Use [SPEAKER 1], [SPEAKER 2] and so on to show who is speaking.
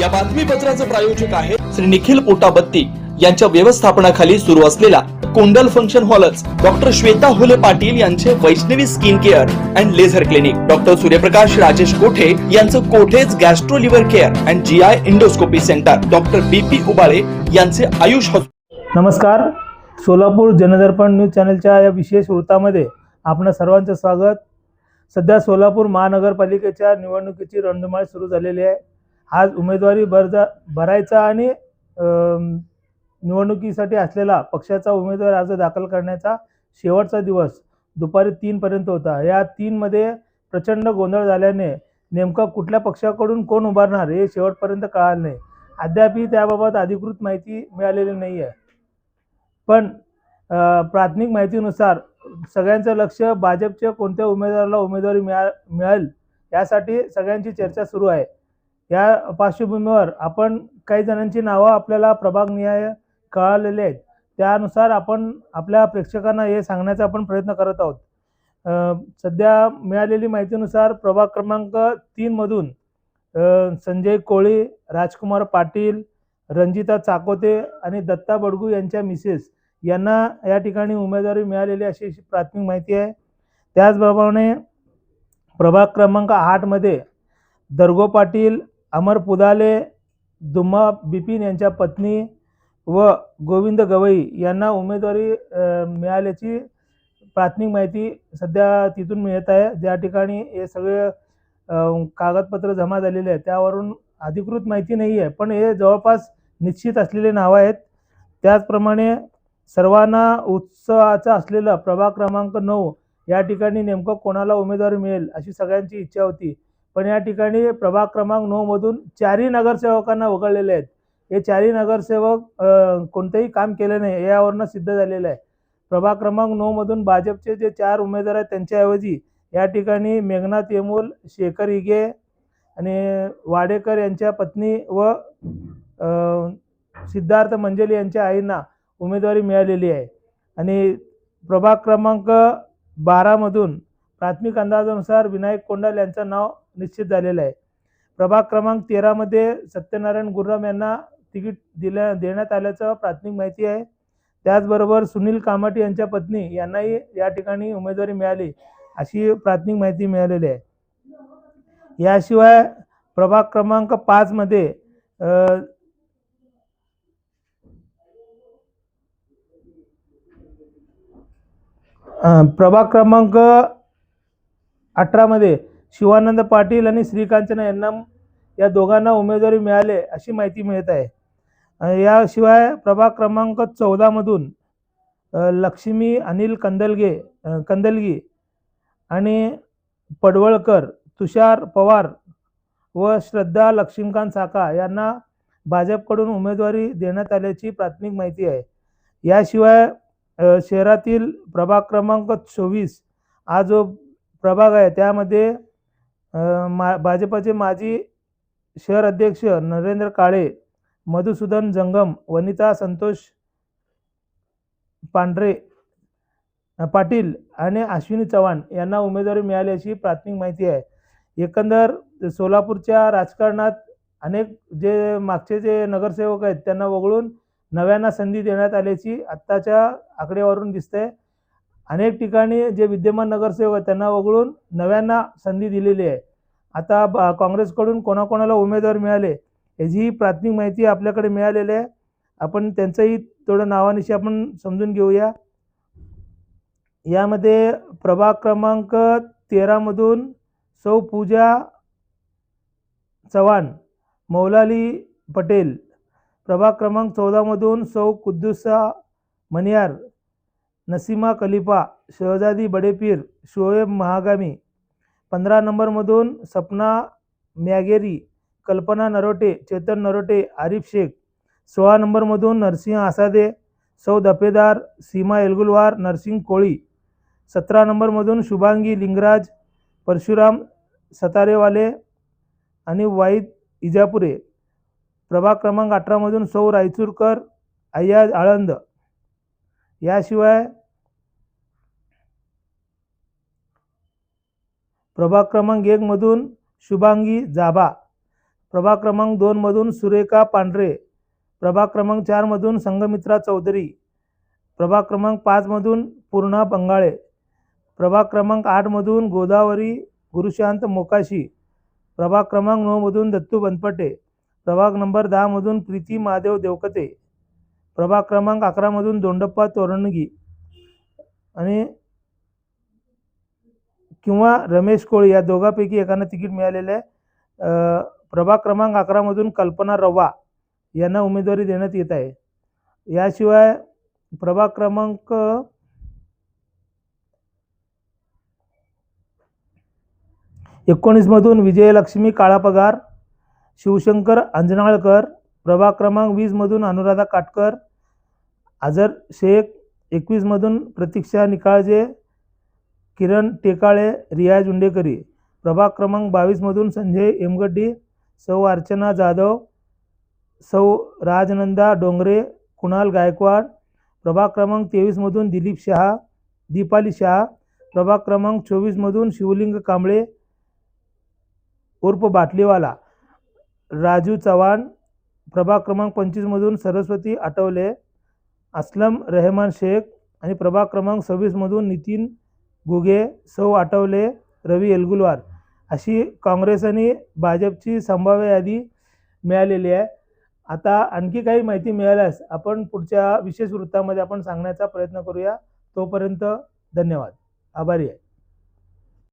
[SPEAKER 1] या बातमीपत्राचं प्रायोजक आहे श्री निखिल पोटाबत्ती यांच्या व्यवस्थापनाखाली सुरू असलेला कोंडल फंक्शन हॉलच डॉक्टर श्वेता होले पाटील यांचे Vaishnavi skin care and laser clinic. Doctor Suryaprakash Rajesh Kothe यांचं कोठेज gastro liver care and G I endoscopy centre. Doctor B P Ubale यांचे आयुष हॉस्पिटल.
[SPEAKER 2] नमस्कार. सोलापूर जनदर्पण न्यूज चॅनलच्या या विशेष वृत्तामध्ये आपणा सर्वांचं स्वागत. सध्या सोलापूर महानगरपालिकेच्या निवडणुकीची रणधुमाळी सुरू झालेली आहे. आज उमेदवारी भरजा भरायचा आणि निवडणुकीसाठी असलेला पक्षाचा उमेदवार अर्ज दाखल करण्याचा शेवटचा दिवस दुपारी तीनपर्यंत होता. या तीनमध्ये प्रचंड गोंधळ झाल्याने नेमका कुठल्या पक्षाकडून कोण उभारणार हे शेवटपर्यंत कळालं नाही. अद्यापही त्याबाबत अधिकृत माहिती मिळालेली नाही आहे पण प्राथमिक माहितीनुसार सगळ्यांचं लक्ष भाजपच्या कोणत्या उमेदवाराला उमेदवारी मिळा मिळेल यासाठी सगळ्यांची चर्चा सुरू आहे. या पार्श्वभूमीवर आपण काही जणांची नावं आपल्याला प्रभागनिहाय कळालेली आहेत. त्यानुसार आपण आपल्या प्रेक्षकांना हे सांगण्याचा आपण प्रयत्न करत आहोत. सध्या मिळालेली माहितीनुसार प्रभाग क्रमांक तीनमधून संजय कोळी राजकुमार पाटील रंजिता चाकोते आणि दत्ता बडगू यांच्या मिसेस यांना या ठिकाणी उमेदवारी मिळालेली अशी अशी प्राथमिक माहिती आहे. त्याचप्रमाणे प्रभाग क्रमांक आठमध्ये दर्गो पाटील अमर पुदाले दुम्मा बिपिन यांच्या पत्नी व गोविंद गवई यांना उमेदवारी मिळाल्याची प्राथमिक माहिती सध्या तिथून मिळत आहे. ज्या ठिकाणी हे सगळे कागदपत्र जमा झालेले आहेत त्यावरून अधिकृत माहिती नाही आहे. पण हे जवळपास निश्चित असलेले नावं आहेत. त्याचप्रमाणे सर्वांना उत्साहाचा असलेला प्रभाग क्रमांक नऊ या ठिकाणी नेमकं कोणाला उमेदवारी मिळेल अशी सगळ्यांची इच्छा होती. पण या ठिकाणी प्रभाग क्रमांक नऊमधून चारही नगरसेवकांना वगळलेले आहेत. हे चारही नगरसेवक कोणतंही काम केले नाही यावरनं सिद्ध झालेलं आहे. प्रभाग क्रमांक नऊमधून भाजपचे जे चार उमेदवार आहेत त्यांच्याऐवजी या ठिकाणी मेघनाथ येमूल शेखर इगे आणि वाडेकर यांच्या पत्नी व सिद्धार्थ मंजली यांच्या आईंना उमेदवारी मिळालेली आहे. आणि प्रभाग क्रमांक बारामधून प्राथमिक अंदाजानुसार विनायक कोंडाल यांचं नाव निश्चित झालेलं आहे. प्रभाग क्रमांक तेरामध्ये सत्यनारायण गुर्राम यांना तिकीट दिल्या देण्यात आल्याचं प्राथमिक माहिती आहे. त्याचबरोबर सुनील कामाटे यांच्या पत्नी यांनाही या ठिकाणी उमेदवारी मिळाली अशी प्राथमिक माहिती मिळालेली आहे. याशिवाय प्रभाग क्रमांक पाचमध्ये प्रभाग क्रमांक अठरामध्ये शिवानंद पाटील आणि श्रीकांचना यांना या दोघांना उमेदवारी मिळाले अशी माहिती मिळत आहे. याशिवाय प्रभाग क्रमांक चौदामधून लक्ष्मी अनिल कंदलगे कंदलगी आणि पडवळकर तुषार पवार व श्रद्धा लक्ष्मीकांत साका यांना भाजपकडून उमेदवारी देण्यात आल्याची प्राथमिक माहिती आहे. याशिवाय शहरातील प्रभाग क्रमांक चोवीस हा जो प्रभाग आहे त्यामध्ये मा भाजपचे माजी शहर अध्यक्ष नरेंद्र काळे मधुसूदन जंगम वनिता संतोष पांढरे पाटील आणि अश्विनी चव्हाण यांना उमेदवारी मिळाल्याची प्राथमिक माहिती आहे. एकंदर सोलापूरच्या राजकारणात अनेक जे मागचे जे नगरसेवक आहेत त्यांना वगळून नव्यांना संधी देण्यात आल्याची आत्ताच्या आकडेवारून दिसते अनेक ठिकाणी जे विद्यमान नगरसेवक आहेत त्यांना वगळून नव्यांना संधी दिलेली आहे. आता ब- काँग्रेसकडून कोणाकोणाला उमेदवार मिळाले याचीही प्राथमिक माहिती आपल्याकडे मिळालेली आहे. आपण त्यांचंही थोडं नावानिशी आपण समजून घेऊया. यामध्ये प्रभाग क्रमांक तेरामधून सौ पूजा चव्हाण मौलाली पटेल. प्रभाग क्रमांक चौदामधून सौ कुद्दुसा मनियार नसीमा कलिफा शहजादी बडेपीर शोएब महागामी पंधरा नंबरमधून सपना मॅगेरी कल्पना नरोटे चेतन नरोटे आरिफ शेख सोळा नंबरमधून नरसिंह आसादे सौ दफेदार सीमा एलगुलवार नरसिंग कोळी सतरा नंबरमधून शुभांगी लिंगराज परशुराम सतारेवाले आणि वाईद इजापुरे. प्रभाग क्रमांक अठरामधून सौ रायचूरकर अय्याज आळंद. याशिवाय प्रभाग क्रमांक एकमधून शुभांगी जाभा प्रभाग क्रमांक दोनमधून सुरेखा पांढरे. प्रभाग क्रमांक चारमधून संघमित्रा चौधरी. प्रभाग क्रमांक पाचमधून पूर्णा बंगाळे. प्रभाग क्रमांक आठमधून गोदावरी गुरुशांत मोकाशी. प्रभाग क्रमांक नऊमधून दत्तू बनपटे. प्रभाग नंबर दहामधून प्रीती महादेव देवकते. प्रभाग क्रमांक अकरामधून दोंडप्पा तोरणगी. आणि किंवा रमेश कोळी या दोघांपैकी एकांना तिकीट मिळालेलं आहे. प्रभाग क्रमांक अकरामधून कल्पना रवा यांना उमेदवारी देण्यात येत आहे. याशिवाय प्रभाग क्रमांक एकोणीसमधून विजयलक्ष्मी काळापगार शिवशंकर अंजनाळकर प्रभाग क्रमांक वीसमधून अनुराधा काटकर आझर शेख एकवीसमधून प्रतीक्षा निकाळजे किरण टेकाळे रियाज उंडेकरी प्रभाग क्रमांक बावीसमधून संजय एमगड्डी सौ अर्चना जाधव सौ राजनंदा डोंगरे कुणाल गायकवाड. प्रभाग क्रमांक तेवीसमधून दिलीप शहा दीपाली शहा. प्रभाग क्रमांक चोवीसमधून शिवलिंग कांबळे उर्फ बाटलीवाला. राजू चव्हाण. प्रभाग क्रमांक पंचवीसमधून सरस्वती आठवले असलम रेहमान शेख. आणि प्रभाग क्रमांक सव्वीसमधून नितीन गुगे सौ आठवले रवी एलगुलवार. अशी काँग्रेस आणि भाजपची संभाव्य यादी मिळालेली आहे. आता आणखी काही माहिती मिळाल्यास आपण पुढच्या विशेष वृत्तामध्ये आपण सांगण्याचा प्रयत्न करूया. तोपर्यंत धन्यवाद. आभारी आहे.